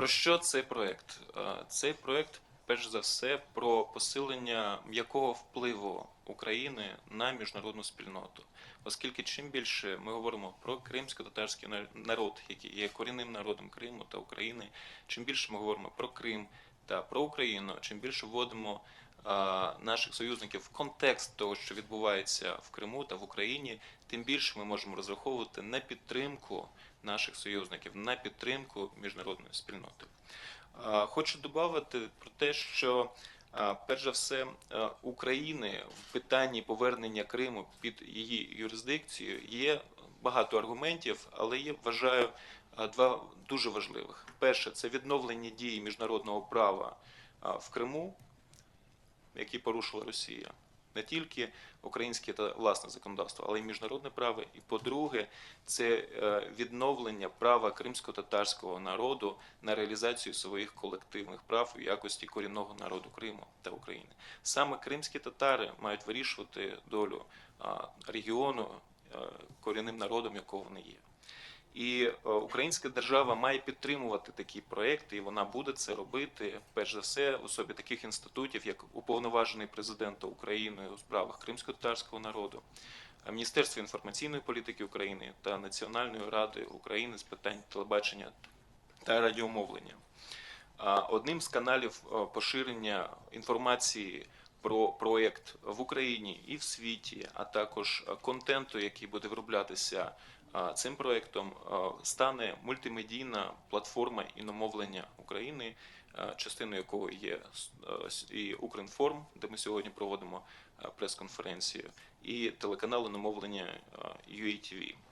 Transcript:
Про що цей проект? Е, Цей проект, перш за все, про посилення м'якого впливу України на міжнародну спільноту. Оскільки чим більше ми говоримо про кримсько-татарський нар- народ, який є корінним народом Криму та України, чим більше ми говоримо про Крим та про Україну, чим більше вводимо наших союзників в контекст того, що відбувається в Криму та в Україні, тим більше ми можемо розраховувати на підтримку наших союзників, на підтримку міжнародної спільноти. Хочу додати про те, що перш за все України в питанні повернення Криму під її юрисдикцію є багато аргументів, але є вважаю два дуже важливих. Перше це відновлення дії міжнародного права в Криму, які порушила Росія. Не тільки українське та власне законодавство, але й міжнародне право. І по-друге, це е, відновлення права кримсько-татарського народу на реалізацію своїх колективних прав у якості корінного народу Криму та України. Саме кримські татари мають вирішувати долю регіону е, корінним народом, якого вони є. І е, українська держава має підтримувати такі проекти, і вона буде це робити перш за все в особі таких інститутів, як уповноважений президента України у справах кримсько-татарського народу, е, Міністерство інформаційної політики України та Національної ради України з питань телебачення та радіомовлення. Одним з каналів е, поширення інформації про проєкт в Україні і в світі, а також контенту, який буде вироблятися е, цим проєктом, е, стане мультимедійна платформа іномовлення України, е, частиною якої є і Укрінформ, де ми сьогодні проводимо прес-конференцію, і телеканал іномовлення UATV.